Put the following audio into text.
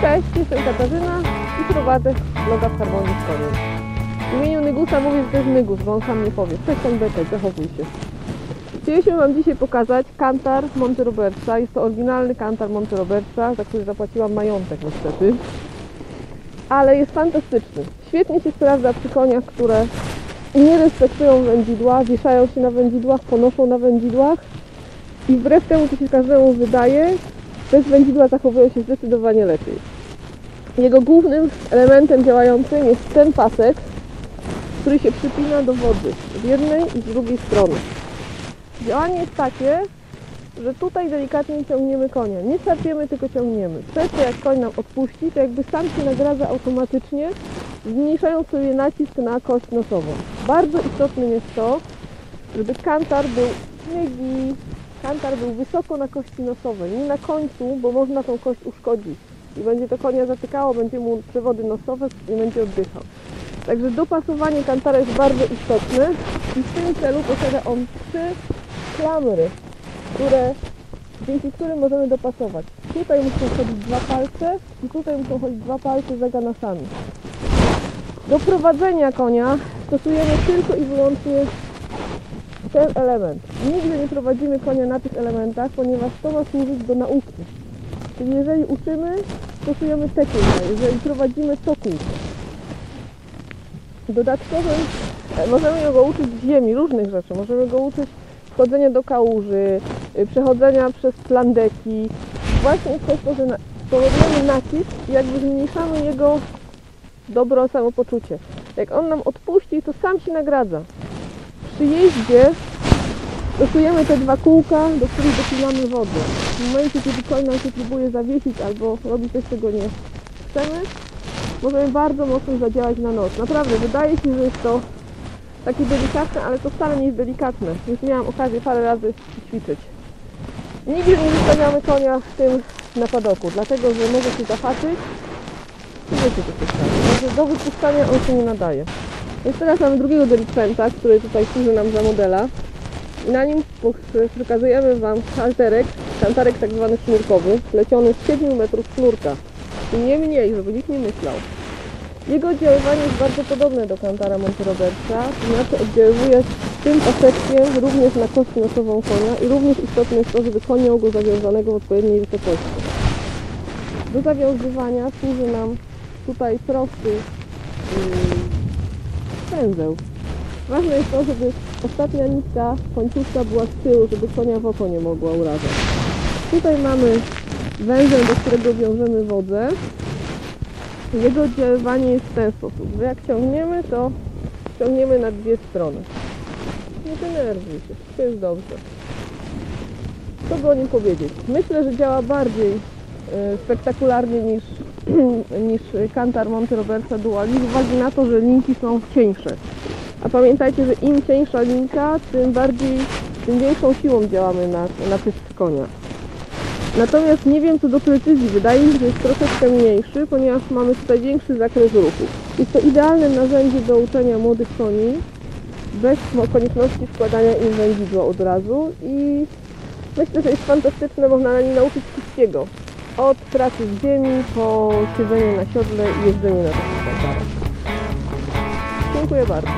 Cześć, jestem Katarzyna i prowadzę vloga w harmonii z. W imieniu Nygusa mówię, że to jest Nygus, bo on sam nie powie. Przestań bekać, zachowuj się. Chcieliśmy Wam dzisiaj pokazać kantar Monte Robertsa. Jest to oryginalny kantar Monte Robertsa, za który zapłaciłam majątek niestety. Ale jest fantastyczny. Świetnie się sprawdza przy koniach, które nie respektują wędzidła, wieszają się na wędzidłach, ponoszą na wędzidłach i wbrew temu, co się każdemu wydaje, bez wędzidła zachowują się zdecydowanie lepiej. Jego głównym elementem działającym jest ten pasek, który się przypina do wody z jednej i z drugiej strony. Działanie jest takie, że tutaj delikatnie ciągniemy konia. Nie czerpiemy, tylko ciągniemy. Przez jak koń nam odpuści, to jakby sam się nagradza automatycznie, zmniejszając sobie nacisk na kość nosową. Bardzo istotnym jest to, żeby kantar był śmiegi, kantar był wysoko na kości nosowej, nie na końcu, bo można tą kość uszkodzić. I będzie to konia zatykało, będzie mu przewody nosowe, nie będzie oddychał. Także dopasowanie kantara jest bardzo istotne i w tym celu posiada on trzy klamry, które, dzięki którym możemy dopasować. Tutaj muszą chodzić dwa palce i tutaj muszą chodzić dwa palce za ganasami. Do prowadzenia konia stosujemy tylko i wyłącznie ten element. Nigdy nie prowadzimy konia na tych elementach, ponieważ to ma służyć do nauki. Czyli jeżeli uczymy, stosujemy te kółka, jeżeli prowadzimy to kółko. Dodatkowym e, możemy go uczyć z ziemi, różnych rzeczy. Możemy go uczyć wchodzenia do kałuży, y, przechodzenia przez plandeki. Właśnie przez to, że spowodujemy nacisk i jakby zmniejszamy jego dobro samopoczucie. Jak on nam odpuści, to sam się nagradza. Przy jeździe stosujemy te dwa kółka, do których dopinamy wodę. W momencie, kiedy koń nam się próbuje zawiesić albo robi coś, czego nie chcemy, możemy bardzo mocno zadziałać na nos. Naprawdę, wydaje się, że jest to takie delikatne, ale to wcale nie jest delikatne. Już miałam okazję parę razy ćwiczyć. Nigdy nie wystawiamy konia w tym na padoku, dlatego że może się zahaczyć i wiecie co się stanie. Do wypuszczania on się nie nadaje. Więc teraz mamy drugiego delikwenta, który tutaj służy nam za modela. I na nim przekazujemy Wam halterek, kantarek tak zwany sznurkowy, pleciony z 7 metrów sznurka. I nie mniej, żeby nikt nie myślał. Jego oddziaływanie jest bardzo podobne do kantara Monte Roberta, to znaczy oddziaływuje tym paseczkiem również na kość nosową konia i również istotne jest to, żeby koń miał go zawiązanego w odpowiedniej wysokości. Do zawiązywania służy nam tutaj prosty yy, pędzeł. Ważne jest to, żeby ostatnia nitka, końcówka była z tyłu, żeby konia w oko nie mogła urażać. Tutaj mamy węzeł, do którego wiążemy wodę. Jego oddziaływanie jest w ten sposób, że jak ciągniemy, to ciągniemy na dwie strony. Nie denerwuj się, wszystko jest dobrze. Co by o nim powiedzieć? Myślę, że działa bardziej e, spektakularnie niż, niż kantar Monte Roberta Duali z uwagi na to, że linki są cieńsze. A pamiętajcie, że im cieńsza linka, tym bardziej, tym większą siłą działamy na, na pysk konia. Natomiast nie wiem co do precyzji, wydaje mi się, że jest troszeczkę mniejszy, ponieważ mamy tutaj większy zakres ruchu. Jest to idealne narzędzie do uczenia młodych koni, bez konieczności wkładania im wędzidła od razu i myślę, że jest fantastyczne, można na nim nauczyć wszystkiego. Od pracy z ziemi, po siedzenie na siodle i jeżdżenie na kantarach. Dziękuję bardzo.